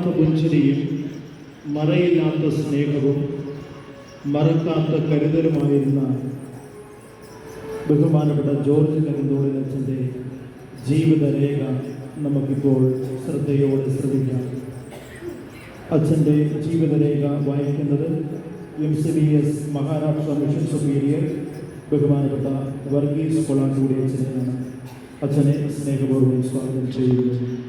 മറയാത്ത പുഞ്ചിരിയും മറയില്ലാത്ത സ്നേഹവും മറക്കാത്ത കരുതലുമായിരുന്ന ബഹുമാനപ്പെട്ട ജോർജ് കരിന്തോളിൽ അച്ഛന്റെ ജീവിതരേഖ നമുക്കിപ്പോൾ ശ്രദ്ധയോടെ ശ്രദ്ധിക്കാം. അച്ഛന്റെ ജീവിതരേഖ വായിക്കുന്നത് M C B S Maharashtra mission superior ബഹുമാനപ്പെട്ട വർഗീസ് കൊളാണ്ടൂടി അച്ഛനെയാണ്. അച്ഛനെ സ്നേഹപൂർവം സ്വാഗതം ചെയ്യുന്നു.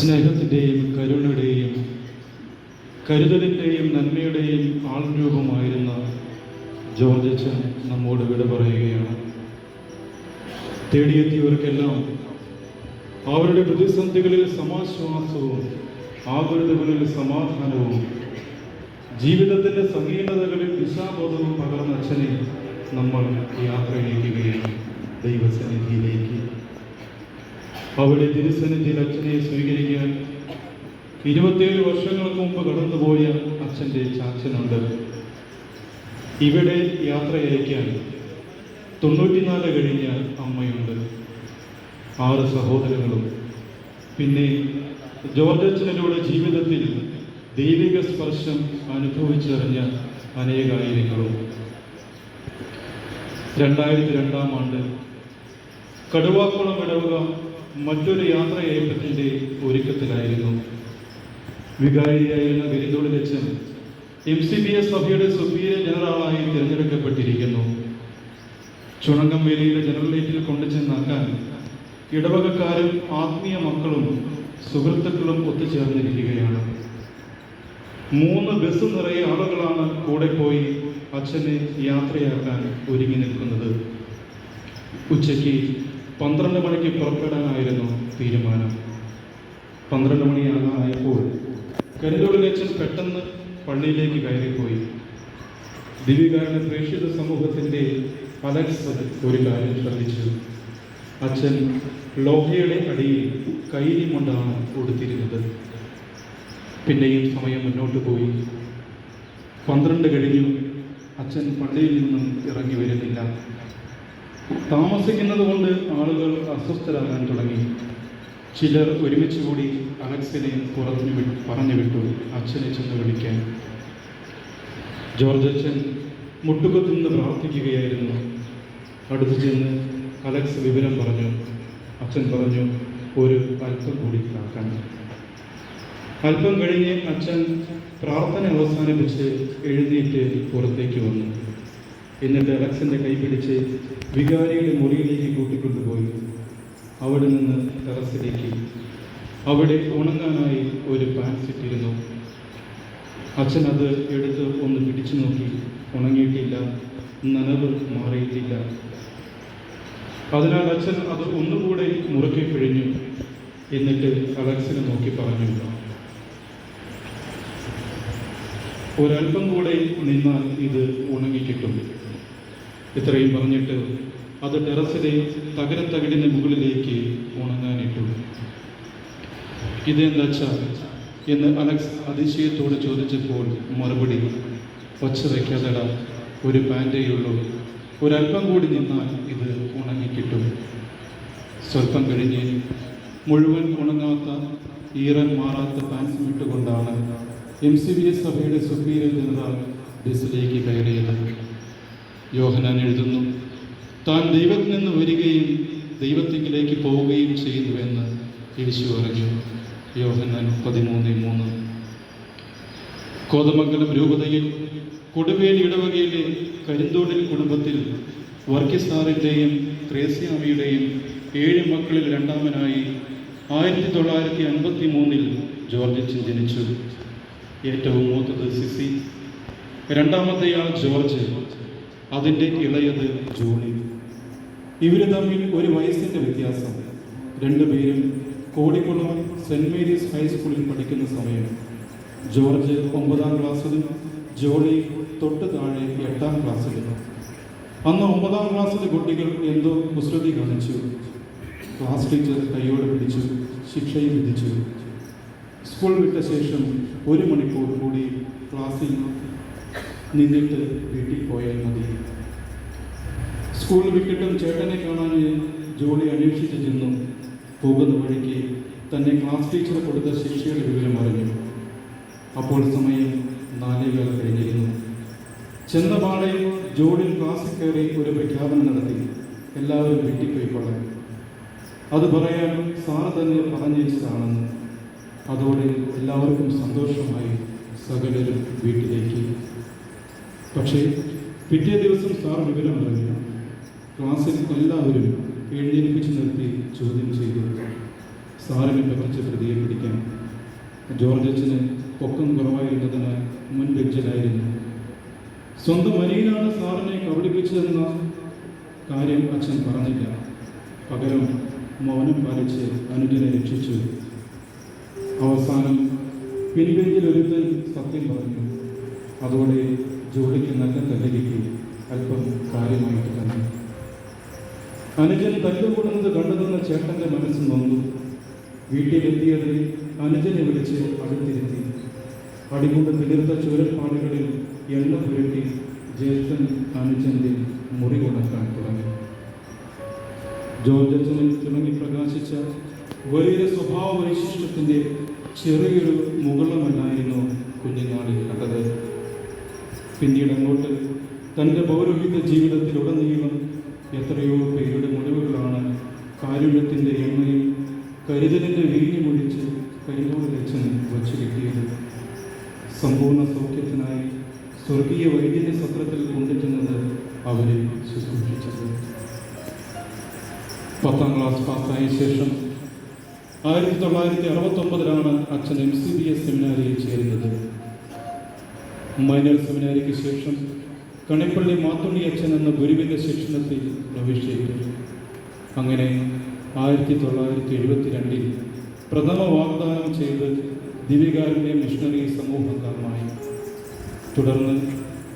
സ്നേഹത്തിന്റെയും കരുണയുടെയും കരുതലിന്റെയും നന്മയുടെയും ആൾരൂപമായിരുന്ന ജോർജ് അച്ഛൻ നമ്മോട് വിട പറയുകയാണ്. തേടിയെത്തിയവർക്കെല്ലാം അവരുടെ പ്രതിസന്ധികളിൽ സമാശ്വാസവും ആകുലതകളിൽ സമാധാനവും ജീവിതത്തിന്റെ സങ്കീർണതകളിൽ ദിശാബോധവും പകർന്ന അച്ഛനെ നമ്മൾ യാത്രയിലേക്കുകയാണ് ദൈവസന്നിധിയിലേക്ക് അവിടെ തിരുസന്നിധിയിൽ അച്ഛനെ സ്വീകരിക്കാൻ ഇരുപത്തിയേഴ് വർഷങ്ങൾക്ക് മുമ്പ് കടന്നുപോയ അച്ഛന്റെ ചാച്ചനുണ്ട്. ഇവിടെ യാത്ര അയക്കാൻ തൊണ്ണൂറ്റിനാല് കഴിഞ്ഞ അമ്മയുണ്ട്. ആറ് സഹോദരങ്ങളും. പിന്നെ ജോർജ് അച്ഛനിലൂടെ ജീവിതത്തിൽ ദൈവിക സ്പർശം അനുഭവിച്ചറിഞ്ഞ അനേകായിരങ്ങളും. രണ്ടായിരത്തി രണ്ടാം ആണ്ട് കടുവാക്കുളം ഇടവക മറ്റൊരു യാത്രയയറ്റത്തിന്റെ ഒരുക്കത്തിലായിരുന്നു. വികാരിയായിരുന്ന ഗരിതോളിലച്ചൻ എം സി ബി എസ് സഭയുടെ സുപ്പീരിയർ ജനറലായി തിരഞ്ഞെടുക്കപ്പെട്ടിരിക്കുന്നു. ചുണങ്കംവേലിയിലെ ജനറലേറ്റിൽ കൊണ്ടുചെന്നാക്കാൻ ഇടവകക്കാരും ആത്മീയ മക്കളും സുഹൃത്തുക്കളും ഒത്തുചേർന്നിരിക്കുകയാണ്. മൂന്ന് ബസ് നിറയെ ആളുകളാണ് കൂടെ പോയി അച്ഛനെ യാത്രയാക്കാൻ ഒരുങ്ങി നിൽക്കുന്നത്. ഉച്ചയ്ക്ക് പന്ത്രണ്ട് മണിക്ക് പുറപ്പെടാനായിരുന്നു തീരുമാനം. പന്ത്രണ്ട് മണിയാകാനായപ്പോൾ കരിന്തോടിലച്ചൻ പെട്ടെന്ന് പള്ളിയിലേക്ക് കയറിപ്പോയി. ദിവികാരണ പ്രേക്ഷിത സമൂഹത്തിന്റെ അലക്സ് ഒരു കാര്യം ശ്രദ്ധിച്ചു. അച്ഛൻ ലോഹയുടെ അടിയിൽ കൈരി കൊണ്ടാണ് കൊടുത്തിരുന്നത് പിന്നെയും സമയം മുന്നോട്ട് പോയി. പന്ത്രണ്ട് കഴിഞ്ഞു. അച്ഛൻ പള്ളിയിൽ നിന്നും ഇറങ്ങി വരുന്നില്ല. താമസിക്കുന്നത് കൊണ്ട് ആളുകൾ അസ്വസ്ഥരാകാൻ തുടങ്ങി. ചിലർ ഒരുമിച്ച് കൂടി അലക്സിനെ പുറത്തു വിട്ടു പറഞ്ഞു വിട്ടു അച്ഛനെ ചെന്ന് വിളിക്കാൻ. ജോർജ് അച്ഛൻ മുട്ടുകത്തിൽ നിന്ന് പ്രാർത്ഥിക്കുകയായിരുന്നു. അടുത്ത് ചെന്ന് അലക്സ് വിവരം പറഞ്ഞു. അച്ഛൻ പറഞ്ഞു ഒരു അല്പം കൂടി കാക്കാൻ അല്പം കഴിഞ്ഞ് അച്ഛൻ പ്രാർത്ഥന അവസാനിപ്പിച്ച് എഴുന്നേറ്റ് പുറത്തേക്ക് വന്നു. എന്നിട്ട് അലക്സിന്റെ കൈപിടിച്ച് വികാരിയുടെ മുറിയിലേക്ക് കൂട്ടിക്കൊണ്ടുപോയി അവിടെ നിന്ന് ടെറസിലേക്ക്. അവിടെ ഉണങ്ങാനായി ഒരു പാൻസ് ഇട്ടിരുന്നു അച്ഛൻ അത് എടുത്ത് ഒന്ന് പിടിച്ചു നോക്കി. ഉണങ്ങിയിട്ടില്ല. നനവ് മാറിയിട്ടില്ല. അതിനാൽ അച്ഛൻ അത് ഒന്നുകൂടെ മുറുക്കി പിഴിഞ്ഞു. എന്നിട്ട് അലക്സിനെ നോക്കി പറഞ്ഞു. ഒരൽപം കൂടെ നിന്നാൽ ഇത് ഉണങ്ങിക്കിട്ടും. ഇത്രയും പറഞ്ഞിട്ട് അത് ടെറസിലെ തകരത്തകിടിന് മുകളിലേക്ക് ഉണങ്ങാനിട്ടു. ഇതെന്താ വെച്ചാൽ എന്ന് അലക്സ് അതിശയത്തോട് ചോദിച്ചപ്പോൾ മറുപടി ഒച്ച വയ്ക്കാതട ഒരു പാന്റേയുള്ളൂ ഒരല്പം കൂടി നിന്നാൽ ഇത് ഉണങ്ങിക്കിട്ടും. സ്വല്പം കഴിഞ്ഞ് മുഴുവൻ ഉണങ്ങാത്ത ഈറൻ മാറാത്ത പാൻസ് ഇട്ടുകൊണ്ടാണ് എം സി ബി എസ് സഭയുടെ സുപ്പീരിയർ ജനറൽ ബസ്സിലേക്ക് കയറിയത്. യോഹനാൻ എഴുതുന്നു താൻ ദൈവത്തിൽ നിന്ന് വരികയും ദൈവത്തിങ്കിലേക്ക് പോവുകയും ചെയ്യുന്നുവെന്ന് യേശു അറിഞ്ഞു യോഹനാൻ പതിമൂന്ന് മൂന്ന്. കോതമംഗലം രൂപതയിൽ കൊടുവേലി ഇടവകയിലെ കരിന്തോടിൽ കുടുംബത്തിൽ വർഗീസാറിന്റെയും ത്രേസ്യാമിയുടെയും ഏഴ് മക്കളിൽ രണ്ടാമനായി ആയിരത്തി തൊള്ളായിരത്തി അൻപത്തി മൂന്നിൽ ജോർജ് ജനിച്ചു. ഏറ്റവും മൂത്തത് സിസി. രണ്ടാമത്തെയാൾ ജോർജ്. അതിന്റെ ഇളയത് ജോളി ഇവർ തമ്മിൽ ഒരു വയസ്സിന്റെ വ്യത്യാസം. രണ്ടുപേരും കോടിക്കുളം സെന്റ് മേരീസ് ഹൈസ്കൂളിൽ പഠിക്കുന്ന സമയം. ജോർജ് ഒമ്പതാം ക്ലാസ്സിലും ജോളി തൊട്ട് താഴെ എട്ടാം ക്ലാസ്സിലും. അന്ന് ഒമ്പതാം ക്ലാസ്സിലെ കുട്ടികൾ എന്തോ കുസൃതി കാണിച്ചു. ക്ലാസ് ടീച്ചർ കൈയോടെ പിടിച്ചു ശിക്ഷയും വിധിച്ചു. സ്കൂൾ വിട്ട ശേഷം ഒരു മണിക്കൂർ കൂടി ക്ലാസ്സിൽ നിന്നിട്ട് വീട്ടിൽ പോയാൽ മതി. സ്കൂൾ വിട്ടിട്ടും ചേട്ടനെ കാണാൻ ജോലി അന്വേഷിച്ച് ചെന്നു. പോകുന്ന വഴിക്ക് തന്നെ ക്ലാസ് ടീച്ചർ കൊടുത്ത ശിക്ഷയുടെ വിവരം അറിഞ്ഞു. അപ്പോൾ സമയം നാലേകാൽ കഴിഞ്ഞിരുന്നു. ചെന്ന പാടെ ജോഡിൽ ക്ലാസ്സിൽ കയറി ഒരു പ്രഖ്യാപനം നടത്തി. എല്ലാവരും വെട്ടിപ്പോയിക്കൊള്ളാൻ അത് പറയാൻ സാറ് തന്നെ പറഞ്ഞിരിച്ചതാണെന്ന് അതോടെ എല്ലാവർക്കും സന്തോഷമായി സകലരും വീട്ടിലേക്ക്. പക്ഷേ പിറ്റേ ദിവസം സാർ വിവരം അറിഞ്ഞു ക്ലാസ്സിൽ എല്ലാവരും എഴുന്നേൽപ്പിച്ച് നിർത്തി ചോദ്യം ചെയ്തു. സാറിനെ പറ്റിച്ച പ്രതിയെ പിടിക്കാൻ. ജോർജ് അച്ഛന് പൊക്കം കുറവായിരുന്നതിനാൽ മുൻ ബെഞ്ചിലായിരുന്നു. സ്വന്തം അനിയനാണ് സാറിനെ കബളിപ്പിച്ചതെന്ന കാര്യം അച്ഛൻ പറഞ്ഞില്ല. പകരം മൗനം പാലിച്ച് അനുജനെ രക്ഷിച്ചു. അവസാനം പിൻബെഞ്ചിൽ ഒരുത്തൻ സത്യം പറഞ്ഞു. അതോടെ ജോലിക്ക് നല്ല തലകിക്ക് അല്പം കാര്യമായിട്ട് തന്നെ. അനുജൻ തല്ലുകൂടുന്നത് കണ്ടതെന്ന ചേട്ടന്റെ മനസ്സ് നൊന്നു വീട്ടിലെത്തിയത് അനുജനെ വിളിച്ച് അടുത്തിരുത്തി. അടികൊണ്ട് തിളിർത്ത ചുരൽപ്പാടുകളിൽ എണ്ണ പുരട്ടി ജ്യേഷ്ഠൻ അനുജന്റെ മുറി ഉണക്കാൻ തുടങ്ങി. ജോർജച്ചനിൽ തിളങ്ങി പ്രകാശിച്ച വലിയ സ്വഭാവ വൈശിഷ്ട്യത്തിന്റെ ചെറിയൊരു മുകളമല്ലായിരുന്നു കുഞ്ഞുനാളിൽ കണ്ടത്. പിന്നീട് അങ്ങോട്ട് തന്റെ പൗരോഹിത ജീവിതത്തിലുടനീളം എത്രയോ പേരുടെ മുറിവുകളാണ് കാരുണ്യത്തിന്റെ എണ്ണയും കരുതലിന്റെ വീഞ്ഞുമൊഴിച്ച് വെച്ച് വച്ചു കിട്ടിയത്. സമ്പൂർണ സൗഖ്യത്തിനായി സ്വർഗീയ വൈദ്യുതി സത്രത്തിൽ കൊണ്ടെത്തുന്നത് അവരെ ശുശ്രൂഷിച്ചത്. പത്താം ക്ലാസ് പാസ്സായ ശേഷം ആയിരത്തി തൊള്ളായിരത്തി അറുപത്തൊമ്പതിലാണ് അച്ഛൻ എം സി ബി എസ് സെമിനാരിയിൽ ചേരുന്നത് മൈനർ സെമിനാരിക്ക് ശേഷം കണിപ്പള്ളി മാത്തുണ്ണി അച്ഛൻ എന്ന ഗുരുവിന്റെ ശിക്ഷണത്തിൽ പ്രവേശിച്ചു അങ്ങനെ ആയിരത്തി തൊള്ളായിരത്തി എഴുപത്തിരണ്ടിൽ പ്രഥമ വാഗ്ദാനം ചെയ്ത് ദിവികാരന്റെ മിഷണറി സമൂഹക്കാരനായി തുടർന്ന്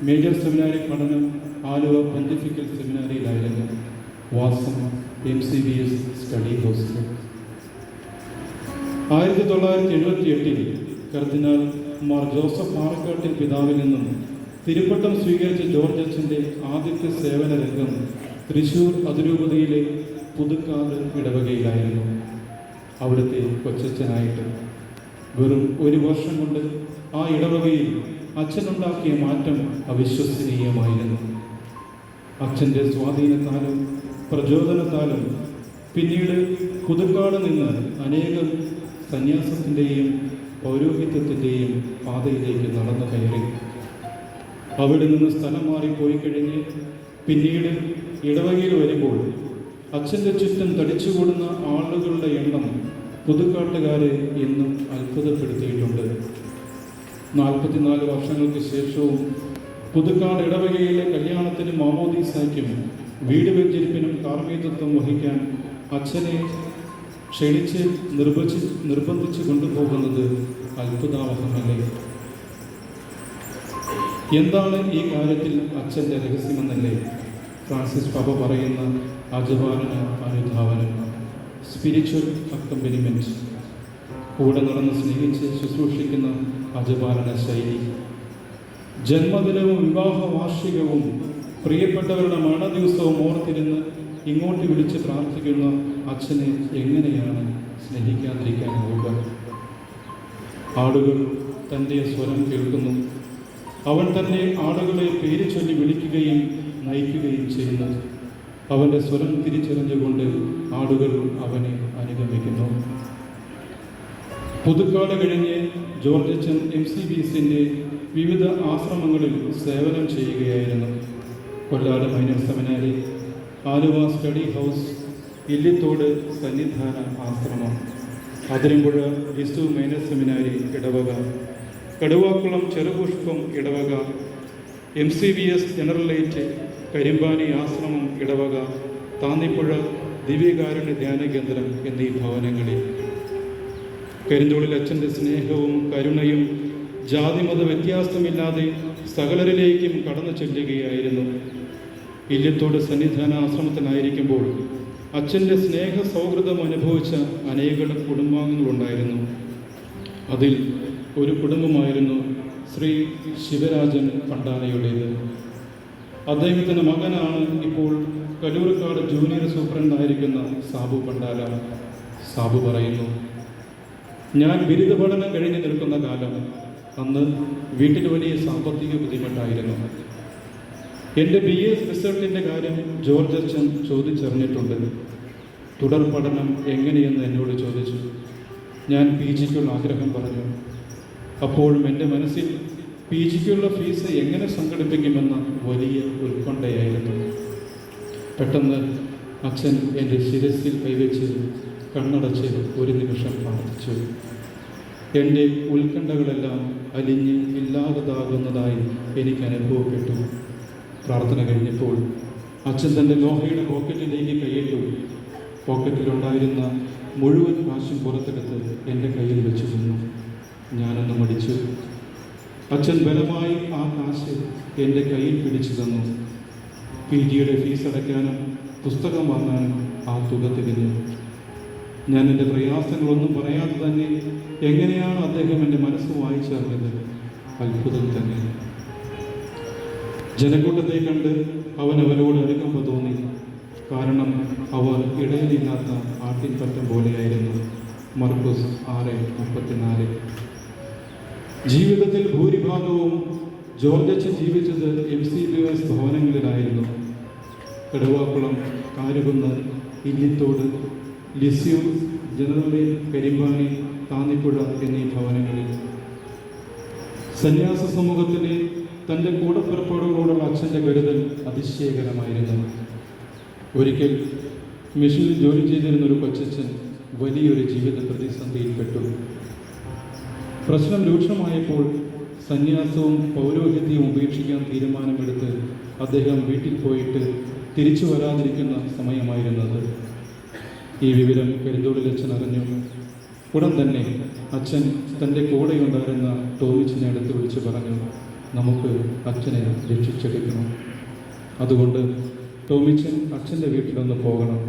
മേജർ സെമിനാരി പഠനം ആലുവ പഞ്ചഫിക്കൽ സെമിനാരിയിലായിരുന്നു വാസം M C B S study hostel ആയിരത്തി തൊള്ളായിരത്തി എഴുപത്തി എട്ടിൽ കർദിനാൾ മാർ ജോസഫ് പാറക്കാട്ടിൽ പിതാവിൽ നിന്നും തിരുപ്പട്ടം സ്വീകരിച്ച ജോർജ് അച്ഛന്റെ ആദ്യത്തെ സേവന രംഗം തൃശൂർ അതിരൂപതയിലെ പുതുക്കാട് ഇടവകയിലായിരുന്നു. അവിടുത്തെ കൊച്ചച്ഛനായിട്ട്. വെറും ഒരു വർഷം കൊണ്ട് ആ ഇടവകയിൽ അച്ഛനുണ്ടാക്കിയ മാറ്റം അവിശ്വസനീയമായിരുന്നു. അച്ഛന്റെ സ്വാധീനത്താലും പ്രചോദനത്താലും പിന്നീട് പുതുക്കാട് നിന്ന് അനേകം സന്യാസത്തിന്റെയും പൗരോഹിത്യത്തിന്റെയും പാതയിലേക്ക് നടന്നു കയറി. അവിടെ നിന്ന് സ്ഥലം മാറിപ്പോയി കഴിഞ്ഞ് പിന്നീട് ഇടവകയിൽ വരുമ്പോൾ അച്ഛന്റെ ചുറ്റും തടിച്ചുകൂടുന്ന ആളുകളുടെ എണ്ണം പുതുക്കാട്ടുകാരെ എന്നും അത്ഭുതപ്പെടുത്തിയിട്ടുണ്ട്. നാൽപ്പത്തിനാല് വർഷങ്ങൾക്ക് ശേഷവും പുതുക്കാട് ഇടവകയിലെ കല്യാണത്തിനും മാമോദീസായ്ക്കും വീട് വെഞ്ചരിപ്പിനും കാർമ്മികത്വം വഹിക്കാൻ അച്ഛനെ ക്ഷണിച്ച് നിർബന്ധി നിർബന്ധിച്ച് കൊണ്ടുപോകുന്നത് അത്ഭുതാവഹമല്ലേ? എന്താണ് ഈ കാര്യത്തിൽ അച്ഛന്റെ രഹസ്യമെന്നല്ലേ ഫ്രാൻസിസ് പാപ്പ പറയുന്ന അജപാലന അനുധാവനം? സ്പിരിച്വൽ അക്കമ്പനിമെന്റ് കൂടെ നടന്ന് സ്നേഹിച്ച് ശുശ്രൂഷിക്കുന്ന അജപാലന ശൈലി. ജന്മദിനവും വിവാഹ വാർഷികവും പ്രിയപ്പെട്ടവരുടെ മരണദിവസവും ഓർത്തിരുന്ന് ഇങ്ങോട്ട് വിളിച്ച് പ്രാർത്ഥിക്കുന്ന അച്ഛനെ എങ്ങനെയാണ് സ്നേഹിക്കാതിരിക്കാനാവുക ആളുകൾ തന്റെ സ്വരം കേൾക്കുന്നു. അവൻ തന്നെ ആളുകളെ പേര് ചൊല്ലി വിളിക്കുകയും നയിക്കുകയും ചെയ്യുന്നത്. അവന്റെ സ്വരം തിരിച്ചറിഞ്ഞുകൊണ്ട് ആളുകൾ അവനെ അനുഗമിക്കുന്നു. പുതുക്കാട് കഴിഞ്ഞ് ജോർജ് അച്ഛൻ എം സി ബി എസിന്റെ വിവിധ ആശ്രമങ്ങളിൽ സേവനം ചെയ്യുകയായിരുന്നു. Kollad minor seminary Aluva study house Illithodu Sannidhana ആശ്രമം അതിരമ്പുഴ വിസ്തു മൈനർ സെമിനാരി ഇടവക കടുവാക്കുളം ചെറുപുഷ്പം ഇടവക M C B S generalate Karimpani ആശ്രമം ഇടവക താന്നിപ്പുഴ ദിവ്യകാരുണ്യ ധ്യാന കേന്ദ്രം എന്നീ ഭവനങ്ങളിൽ. കരിന്തോളിൽ അച്ഛന്റെ സ്നേഹവും കരുണയും ജാതിമത വ്യത്യാസമില്ലാതെ സകലരിലേക്കും കടന്നു ചെല്ലുകയായിരുന്നു. ഇല്ലത്തോട് സന്നിധാന ആശ്രമത്തിനായിരിക്കുമ്പോൾ അച്ഛന്റെ സ്നേഹ സൗഹൃദം അനുഭവിച്ച അനേകം കുടുംബാംഗങ്ങളുണ്ടായിരുന്നു. അതിൽ ഒരു കുടുംബമായിരുന്നു ശ്രീ ശിവരാജൻ പണ്ടാനയുടേത്. അദ്ദേഹത്തിന്റെ മകനാണ് ഇപ്പോൾ കലൂർക്കാട് ജൂനിയർ സൂപ്രണ്ടായിരിക്കുന്ന സാബു പണ്ടാല സാബു പറയുന്നു ഞാൻ ബിരുദ പഠനം കഴിഞ്ഞ് നിൽക്കുന്ന കാലം അന്ന് വീട്ടിൽ വലിയ സാമ്പത്തിക ബുദ്ധിമുട്ടായിരുന്നു. എന്റെ ബി എസ് റിസൾട്ടിന്റെ കാര്യം ജോർജ് അച്ഛൻ ചോദിച്ചറിഞ്ഞിട്ടുണ്ട്. തുടർ പഠനം എങ്ങനെയെന്ന് എന്നോട് ചോദിച്ചു. ഞാൻ പി ജിക്കുള്ള ആഗ്രഹം പറഞ്ഞു. അപ്പോഴും എന്റെ മനസ്സിൽ പി ജിക്കുള്ള ഫീസ് എങ്ങനെ സംഘടിപ്പിക്കുമെന്ന വലിയ ഉത്കണ്ഠയായിരുന്നു. പെട്ടെന്ന് അച്ഛൻ എന്റെ ശിരസിൽ കൈവച്ച് കണ്ണടച്ച് ഒരു നിമിഷം പ്രാർത്ഥിച്ചു. എന്റെ ഉത്കണ്ഠകളെല്ലാം അലിഞ്ഞ് ഇല്ലാതാകുന്നതായി എനിക്ക് അനുഭവപ്പെട്ടു. പ്രാർത്ഥന കഴിഞ്ഞപ്പോൾ അച്ഛൻ തന്റെ ലോഹയുടെ പോക്കറ്റിലേക്ക് കൈയിട്ടു. പോക്കറ്റിലുണ്ടായിരുന്ന മുഴുവൻ കാശും പുറത്തെടുത്ത് എന്റെ കയ്യിൽ വെച്ചു നിന്നു. ഞാനൊന്ന് മടിച്ചു. അച്ഛൻ ബലമായി ആ കാശ് എന്റെ കയ്യിൽ പിടിച്ചു തന്നു. പി ജിയുടെ ഫീസ് അടയ്ക്കാനും പുസ്തകം വാങ്ങാനും ആ തുക തികഞ്ഞു. ഞാൻ എന്റെ പ്രയാസങ്ങളൊന്നും പറയാതെ തന്നെ എങ്ങനെയാണ് അദ്ദേഹം എന്റെ മനസ്സ് വായിച്ചറിഞ്ഞത്? അത്ഭുതം തന്നെ. ജനക്കൂട്ടത്തെ കണ്ട് അവൻ അവരോട് അടുക്കുമ്പോൾ തോന്നി. കാരണം അവർ ഇടയിലില്ലാത്ത ആട്ടിൻ പറ്റം പോലെയായിരുന്നു. മർക്കോസ് ആറ് മുപ്പത്തിനാല്. ജീവിതത്തിൽ ഭൂരിഭാഗവും ജോർജച്ച് ജീവിച്ചത് എം സി ബി എസ് ഭവനങ്ങളിലായിരുന്നു. കടുവാക്കുളം കാരുകുന്ന് ഇല്ലിത്തോട് ലിസ്യൂർ ജനറൽ കരിമ്പാണി താന്നിപ്പുഴ എന്നീ ഭവനങ്ങളിൽ. സന്യാസ സമൂഹത്തിലെ തന്റെ കൂടപ്പിറപ്പാടുകളോടുള്ള അച്ഛന്റെ കരുതൽ അതിശയകരമായിരുന്നു. ഒരിക്കൽ മിഷനിൽ ജോലി ചെയ്തിരുന്ന ഒരു കൊച്ചച്ഛൻ വലിയൊരു ജീവിത പ്രതിസന്ധിയിൽപ്പെട്ടു. പ്രശ്നം രൂക്ഷമായപ്പോൾ സന്യാസവും പൗരോഹിത്യവും ഉപേക്ഷിക്കാൻ തീരുമാനമെടുത്ത് അദ്ദേഹം വീട്ടിൽ പോയിട്ട് തിരിച്ചു വരാതിരിക്കുന്ന സമയമായിരുന്നത്. ഈ വിവരം പെരുന്തോളിൽ അച്ഛൻ അറിഞ്ഞു. ഉടൻ തന്നെ അച്ഛൻ തന്റെ കൂടെയുണ്ടായിരുന്ന ടോമിച്ചിനെ അടുത്ത് വിളിച്ച് പറഞ്ഞു നമുക്ക് അച്ഛനെ രക്ഷിച്ചെടുക്കണം. അതുകൊണ്ട് ടോമിച്ചൻ അച്ഛന്റെ വീട്ടിലൊന്ന് പോകണം.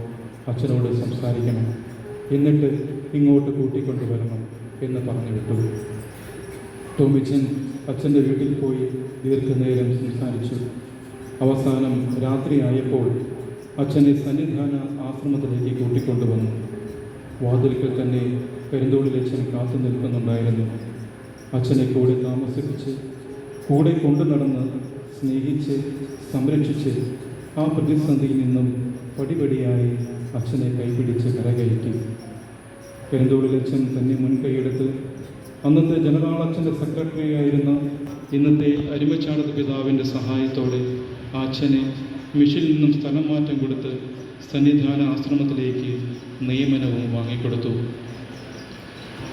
അച്ഛനോട് സംസാരിക്കണം. എന്നിട്ട് ഇങ്ങോട്ട് കൂട്ടിക്കൊണ്ടുവരണം. എന്ന് പറഞ്ഞു വിട്ടു ടോമിച്ചൻ അച്ഛന്റെ വീട്ടിൽ പോയി ദീർഘനേരം സംസാരിച്ചു. അവസാനം രാത്രിയായപ്പോൾ അച്ഛനെ സന്നിധാന ആശ്രമത്തിലേക്ക് കൂട്ടിക്കൊണ്ടുവന്നു. വാതിൽക്കൽ തന്നെ പെരുന്തോളിലച്ഛൻ കാത്തു നിൽക്കുന്നുണ്ടായിരുന്നു. അച്ഛനെ കൂടെ താമസിപ്പിച്ച് കൂടെ കൊണ്ടു നടന്ന് സ്നേഹിച്ച് സംരക്ഷിച്ച് ആ പ്രതിസന്ധിയിൽ നിന്നും പടിപടിയായി അച്ഛനെ കൈപിടിച്ച് കരകയറ്റി. പെരുന്തോളിലച്ഛൻ തന്നെ മുൻകൈയെടുത്ത് അന്നത്തെ ജനറൽ അച്ഛന്റെ സെക്രട്ടറി ആയിരുന്ന ഇന്നത്തെ അരിമച്ചാടത്ത് പിതാവിന്റെ സഹായത്തോടെ അച്ഛനെ മിഷനിൽ നിന്നും സ്ഥലം മാറ്റം കൊടുത്ത് സന്നിധാന ആശ്രമത്തിലേക്ക് നിയമനവും വാങ്ങിക്കൊടുത്തു.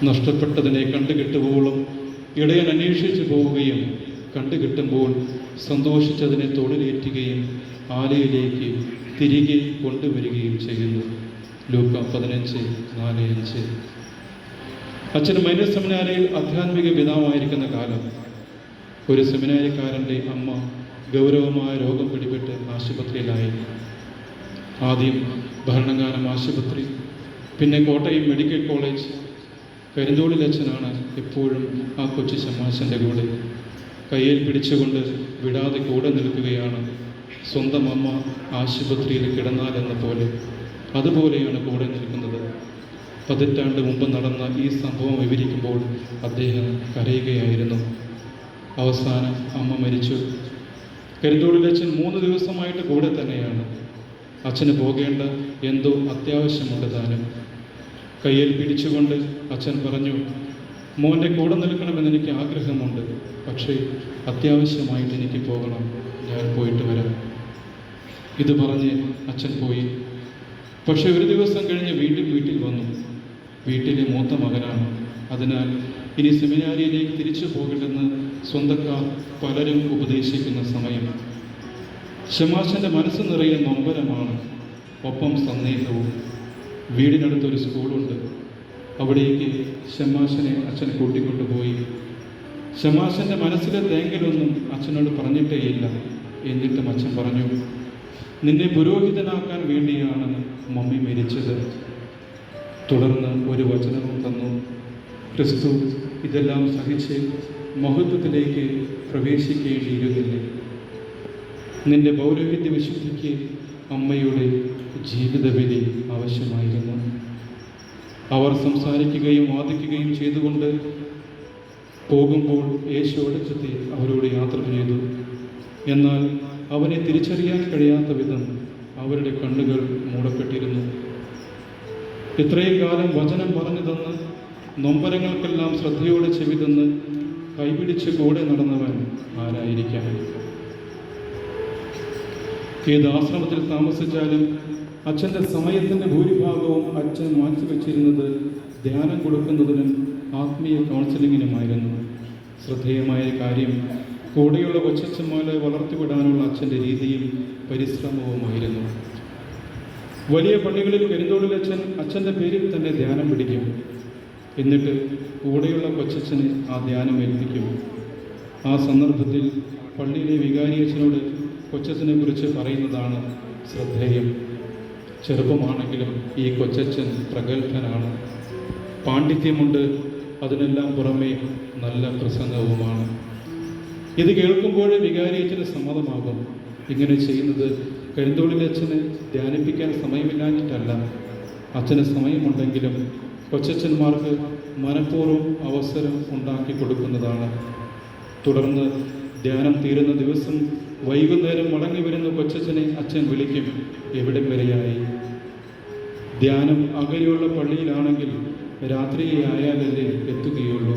നഷ്ടപ്പെട്ടതിനെ കണ്ടുകെട്ടുമ്പോളും ഇടയൻ അന്വേഷിച്ചു പോവുകയും കണ്ടുകിട്ടുമ്പോൾ സന്തോഷിച്ചതിനെ തൊഴിലേറ്റുകയും ആലയിലേക്ക് തിരികെ കൊണ്ടുവരികയും ചെയ്യുന്നു. ലൂക്ക പതിനഞ്ച് നാല് അഞ്ച്. അച്ഛൻ മൈനർ സെമിനാരിയിൽ ആധ്യാത്മിക പിതാവായിരിക്കുന്ന കാലം. ഒരു സെമിനാരിക്കാരന്റെ അമ്മ ഗൗരവമായ രോഗം പിടിപെട്ട് ആശുപത്രിയിലായി. ആദ്യം ഭരണങ്ങാനം ആശുപത്രി പിന്നെ കോട്ടയം മെഡിക്കൽ കോളേജ്. കരിന്തോളിൽ അച്ഛനാണ് എപ്പോഴും ആ കൊച്ചു ശമാശന്റെ കൂടെ. കയ്യിൽ പിടിച്ചുകൊണ്ട് വിടാതെ കൂടെ നിൽക്കുകയാണ് സ്വന്തം അമ്മ ആശുപത്രിയിൽ കിടന്നാലെന്ന പോലെ. അതുപോലെയാണ് കൂടെ നിൽക്കുന്നത്. പതിറ്റാണ്ട് മുമ്പ് നടന്ന ഈ സംഭവം വിവരിക്കുമ്പോൾ അദ്ദേഹം കരയുകയായിരുന്നു. അവസാനം അമ്മ മരിച്ചു. കരിന്തോളിൽ അച്ഛൻ മൂന്ന് ദിവസമായിട്ട് കൂടെ തന്നെയാണ്. അച്ഛന് പോകേണ്ട എന്തോ അത്യാവശ്യമുണ്ട് താനും. കയ്യിൽ പിടിച്ചുകൊണ്ട് അച്ഛൻ പറഞ്ഞു മോന്റെ കൂടെ നിൽക്കണമെന്ന് എനിക്ക് ആഗ്രഹമുണ്ട്. പക്ഷേ അത്യാവശ്യമായിട്ട് എനിക്ക് പോകണം. ഞാൻ പോയിട്ട് വരാം. ഇത് പറഞ്ഞ് അച്ഛൻ പോയി. പക്ഷെ ഒരു ദിവസം കഴിഞ്ഞ് വീണ്ടും വീട്ടിൽ വന്നു. വീട്ടിലെ മൂത്ത മകനാണ്. അതിനാൽ ഇനി സെമിനാരിയിലേക്ക് തിരിച്ചു പോകില്ലെന്ന് സ്വന്തക്കാർ പലരും ഉപദേശിക്കുന്ന സമയം. ഷമാശന്റെ മനസ്സ് നിറയെ നൊമ്പരമാണ്. ഒപ്പം സന്ദേഹവും. വീടിനടുത്തൊരു സ്കൂളുണ്ട്. അവിടേക്ക് ഷമാശനെ അച്ഛൻ കൂട്ടിക്കൊണ്ടുപോയി ഷമാശന്റെ മനസ്സിലെ തേങ്ങലൊന്നും അച്ഛനോട് പറഞ്ഞിട്ടേയില്ല. എന്നിട്ടും അച്ഛൻ പറഞ്ഞു നിന്നെ പുരോഹിതനാക്കാൻ വേണ്ടിയാണ് മമ്മി മരിച്ചത്. തുടർന്ന് ഒരു വചനവും തന്നു. ക്രിസ്തു ഇതെല്ലാം സഹിച്ച് മഹത്വത്തിലേക്ക് പ്രവേശിക്കേണ്ടിയിരുന്നില്ലേ? നിന്റെ പൗരോഹിത്യ വിശുദ്ധിക്ക് അമ്മയുടെ ജീവിതബലി ആവശ്യമായിരുന്നു. അവർ സംസാരിക്കുകയും വാദിക്കുകയും ചെയ്തുകൊണ്ട് പോകുമ്പോൾ യേശു അടുത്തെത്തി അവരോട് യാത്ര ചെയ്തു. എന്നാൽ അവനെ തിരിച്ചറിയാൻ കഴിയാത്ത വിധം അവരുടെ കണ്ണുകൾ മൂടപ്പെട്ടിരുന്നു. ഇത്രയും കാലം വചനം പറഞ്ഞു തന്ന് നൊമ്പരങ്ങൾക്കെല്ലാം ശ്രദ്ധയോടെ ചെവി തന്ന് കൈപിടിച്ച് കൂടെ നടന്നവൻ ആരായിരിക്കാം ഏത് ആശ്രമത്തിൽ താമസിച്ചാലും അച്ഛന്റെ സമയത്തിന്റെ ഭൂരിഭാഗവും അച്ഛൻ മാറ്റിവെച്ചിരുന്നത് ധ്യാനം കൊടുക്കുന്നതിനും ആത്മീയ കൗൺസിലിങ്ങിനുമായിരുന്നു ശ്രദ്ധേയമായ കാര്യം കൂടെയുള്ള കൊച്ചച്ഛന്മാരെ വളർത്തിവിടാനുള്ള അച്ഛന്റെ രീതിയും പരിശ്രമവുമായിരുന്നു വലിയ പള്ളികളിൽ കരിന്തോടിലച്ഛൻ അച്ഛന്റെ പേരിൽ തന്നെ ധ്യാനം പിടിക്കും. എന്നിട്ട് കൂടെയുള്ള കൊച്ചച്ഛന് ആ ധ്യാനം ഏൽപ്പിക്കും. ആ സന്ദർഭത്തിൽ പള്ളിയിലെ വികാരി അച്ഛനോട് കൊച്ചച്ഛനെ കുറിച്ച് പറയുന്നതാണ് ശ്രദ്ധേയം. ചെറുപ്പമാണെങ്കിലും ഈ കൊച്ചച്ഛൻ പ്രഗത്ഭനാണ്. പാണ്ഡിത്യമുണ്ട് അതിനെല്ലാം പുറമേ നല്ല പ്രസംഗവുമാണ്. ഇത് കേൾക്കുമ്പോൾ വികാരിയച്ഛന് സമ്മതമാകും. ഇങ്ങനെ ചെയ്യുന്നത് കരിന്തോളിലെ അച്ഛന് ധ്യാനിപ്പിക്കാൻ സമയമില്ലാഞ്ഞിട്ടല്ല. അച്ഛന് സമയമുണ്ടെങ്കിലും കൊച്ചച്ഛന്മാർക്ക് മനഃപൂർവം അവസരം ഉണ്ടാക്കി കൊടുക്കുന്നതാണ്. തുടർന്ന് ധ്യാനം തീരുന്ന ദിവസം വൈകുന്നേരം മടങ്ങി വരുന്ന കൊച്ചച്ഛനെ അച്ഛൻ വിളിക്കും എവിടെ വരെയായി? ധ്യാനം അകലെയുള്ള പള്ളിയിലാണെങ്കിൽ രാത്രിയായാലല്ലേ എത്തുകയുള്ളൂ.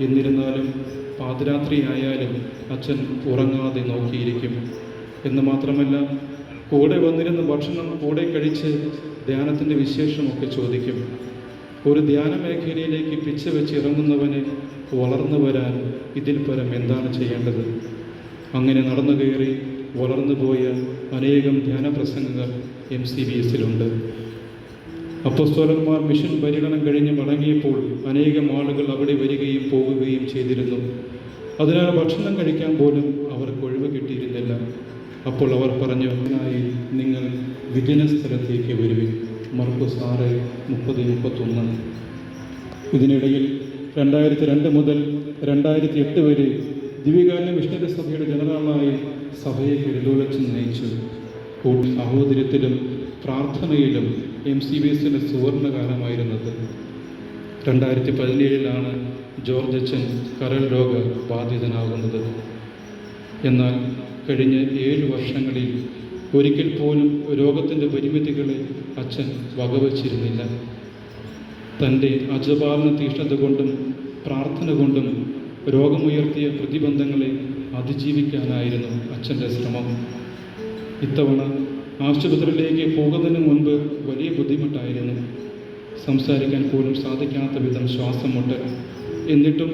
എന്നിരുന്നാലും പാതിരാത്രിയായാലും അച്ഛൻ ഉറങ്ങാതെ നോക്കിയിരിക്കും. എന്ന് മാത്രമല്ല കൂടെ വന്നിരുന്ന ഭക്ഷണം കൂടെ കഴിച്ച് ധ്യാനത്തിന്റെ വിശേഷമൊക്കെ ചോദിക്കും. ഒരു ധ്യാന മേഖലയിലേക്ക് പിച്ച് വെച്ച് ഇറങ്ങുന്നവന് വളർന്നു വരാൻ ഇതിൽ പരം എന്താണ് ചെയ്യേണ്ടത്? അങ്ങനെ നടന്നു കയറി വളർന്നു പോയ അനേകം ധ്യാന പ്രസംഗങ്ങൾ എം സി ബി എസിലുണ്ട് അപ്പസ്തോലന്മാർ മിഷൻ പര്യടനം കഴിഞ്ഞ് മടങ്ങിയപ്പോൾ അനേകം ആളുകൾ അവിടെ വരികയും പോവുകയും ചെയ്തിരുന്നു. അതിനാൽ ഭക്ഷണം കഴിക്കാൻ പോലും അവർക്ക് ഒഴിവ് കിട്ടിയിരുന്നില്ല. അപ്പോൾ അവർ പറഞ്ഞു അതിനായി നിങ്ങൾ വിജന സ്ഥലത്തേക്ക് വരുവിൻ. മർക്കോസ് ആറ് മുപ്പത് മുപ്പത്തൊന്ന്. ഇതിനിടയിൽ രണ്ടായിരത്തി രണ്ട് മുതൽ രണ്ടായിരത്തി എട്ട് വരെ ദിവ്യകാലം മിഷണറി സഭയുടെ ജനറലായി സഭയെ കരുതോലച്ച് നയിച്ചു. സഹോദര്യത്തിലും പ്രാർത്ഥനയിലും എം സി ബി എസിന്റെ സുവർണകാലമായിരുന്നത്. രണ്ടായിരത്തി പതിനേഴിലാണ് ജോർജ് അച്ഛൻ കരൾ രോഗ ബാധിതനാകുന്നത്. എന്നാൽ കഴിഞ്ഞ ഏഴ് വർഷങ്ങളിൽ ഒരിക്കൽ പോലും രോഗത്തിന്റെ പരിമിതികളെ അച്ഛൻ വകവച്ചിരുന്നില്ല. തന്റെ അജപാലന തീഷ്ണത കൊണ്ടും പ്രാർത്ഥന കൊണ്ടും രോഗമുയർത്തിയ പ്രതിബന്ധങ്ങളെ അതിജീവിക്കാനായിരുന്നു അച്ഛന്റെ ശ്രമം. ഇത്തവണ ആശുപത്രിയിലേക്ക് പോകുന്നതിന് മുൻപ് വലിയ ബുദ്ധിമുട്ടായിരുന്നു. സംസാരിക്കാൻ പോലും സാധിക്കാത്ത വിധം ശ്വാസം മുട്ട് എന്നിട്ടും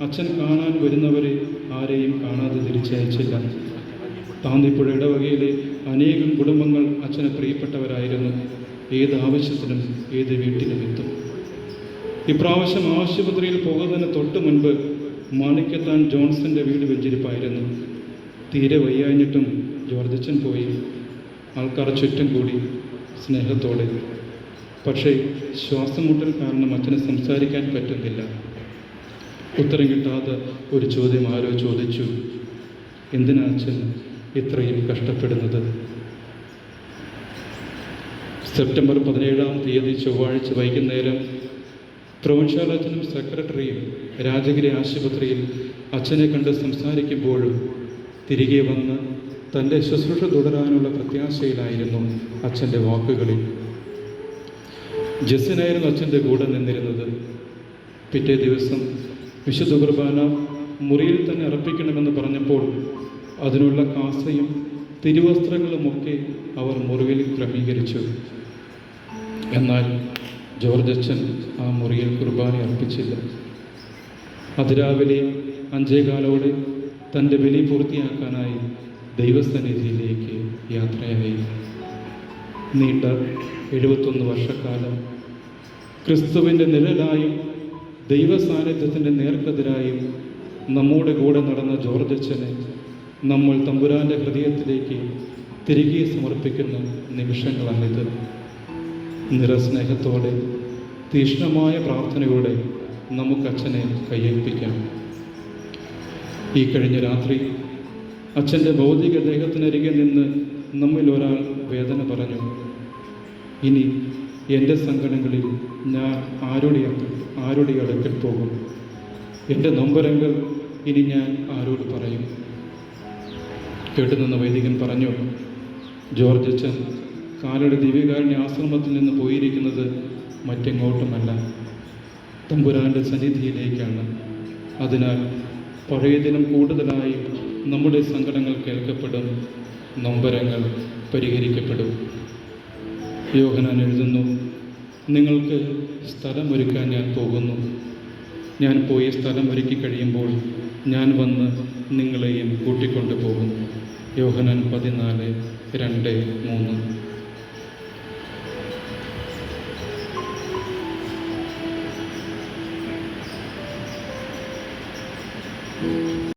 അച്ഛൻ കാണാൻ വരുന്നവരെ ആരെയും കാണാതെ തിരിച്ചയച്ചില്ല. താന്നിപ്പുഴ ഇടവകയിലെ അനേകം കുടുംബങ്ങൾ അച്ഛന് പ്രിയപ്പെട്ടവരായിരുന്നു. ഏത് ആവശ്യത്തിനും ഏത് വീട്ടിലും എത്തും. ഇപ്രാവശ്യം ആശുപത്രിയിൽ പോകുന്നതിന് തൊട്ട് മുൻപ് മാണിക്കത്താൻ ജോൺസന്റെ വീട് വെഞ്ചിരിപ്പായിരുന്നു തീരെ വയ്യാഞ്ഞിട്ടും ജോർജച്ചൻ പോയി. ആൾക്കാർ ചുറ്റും കൂടി സ്നേഹത്തോടെ. പക്ഷേ ശ്വാസം മുട്ടൽ കാരണം അച്ഛന് സംസാരിക്കാൻ പറ്റുന്നില്ല. ഉത്തരം കിട്ടാതെ ഒരു ചോദ്യം ആരോ ചോദിച്ചു. എന്തിനാ അച്ഛൻ ഇത്രയും കഷ്ടപ്പെടുന്നത്? സെപ്റ്റംബർ പതിനേഴാം തീയതി ചൊവ്വാഴ്ച വൈകുന്നേരം പ്രൊവിൻഷ്യൽ അച്ഛനും സെക്രട്ടറിയും രാജഗിരി ആശുപത്രിയിൽ അച്ഛനെ കണ്ട് സംസാരിക്കുമ്പോഴും തിരികെ വന്ന് തന്റെ ശുശ്രൂഷ തുടരാനുള്ള പ്രത്യാശയിലായിരുന്നു അച്ഛന്റെ വാക്കുകളിൽ. ജസ്സിനായിരുന്നു അച്ഛന്റെ കൂടെ നിന്നിരുന്നത്. പിറ്റേ ദിവസം വിശുദ്ധ കുർബാന മുറിയിൽ തന്നെ അർപ്പിക്കണമെന്ന് പറഞ്ഞപ്പോൾ അതിനുള്ള കാസയും തിരുവസ്ത്രങ്ങളുമൊക്കെ അവർ മുറിവിൽ ക്രമീകരിച്ചു. എന്നാൽ ജോർജ് അച്ഛൻ ആ മുറിയിൽ കുർബാന അർപ്പിച്ചില്ല. അതിരാവിലെ അഞ്ചേകാലോടെ തന്റെ ബലി പൂർത്തിയാക്കാനായി ദൈവസന്നിധിയിലേക്ക് യാത്രയായി. നീണ്ട എഴുപത്തൊന്ന് വർഷക്കാലം ക്രിസ്തുവിന്റെ നിഴലായും ദൈവസാന്നിധ്യത്തിന്റെ നേർക്കെതിരായും നമ്മുടെ കൂടെ നടന്ന ജോർജ് അച്ഛനെ നമ്മൾ തമ്പുരാന്റെ ഹൃദയത്തിലേക്ക് തിരികെ സമർപ്പിക്കുന്ന നിമിഷങ്ങളാണിത്. നിറസ്നേഹത്തോടെ തീഷ്ണമായ പ്രാർത്ഥനയോടെ നമുക്ക് അച്ഛനെ കയ്യേൽപ്പിക്കാം. ഈ കഴിഞ്ഞ രാത്രി അച്ഛന്റെ ഭൗതിക ദേഹത്തിനരികെ നിന്ന് നമ്മിൽ ഒരാൾ വേദന പറഞ്ഞു. ഇനി എന്റെ സങ്കടങ്ങളിൽ ഞാൻ ആരുടെ ആരുടെ അടുക്കൽ പോകും? എന്റെ നൊമ്പരങ്ങൾ ഇനി ഞാൻ ആരോട് പറയും? കേട്ടുനിന്ന വൈദികൻ പറഞ്ഞു ജോർജ് അച്ഛൻ കാലയുടെ ദിവ്യകാരുണ്യ ആശ്രമത്തിൽ നിന്ന് പോയിരിക്കുന്നത് മറ്റെങ്ങോട്ടുമല്ല. തമ്പുരാന്റെ സന്നിധിയിലേക്കാണ്. അതിനാൽ പഴയതിനും കൂടുതലായി നമ്മുടെ സങ്കടങ്ങൾ കേൾക്കപ്പെടും നൊമ്പരങ്ങൾ പരിഹരിക്കപ്പെടും. യോഹനാൻ എഴുതുന്നു നിങ്ങൾക്ക് സ്ഥലമൊരുക്കാൻ ഞാൻ പോകുന്നു. ഞാൻ പോയി സ്ഥലം ഒരുക്കി കഴിയുമ്പോൾ ഞാൻ വന്ന് നിങ്ങളെയും കൂട്ടിക്കൊണ്ടു പോകുന്നു യോഹനാൻ പതിനാല് രണ്ട് മൂന്ന്.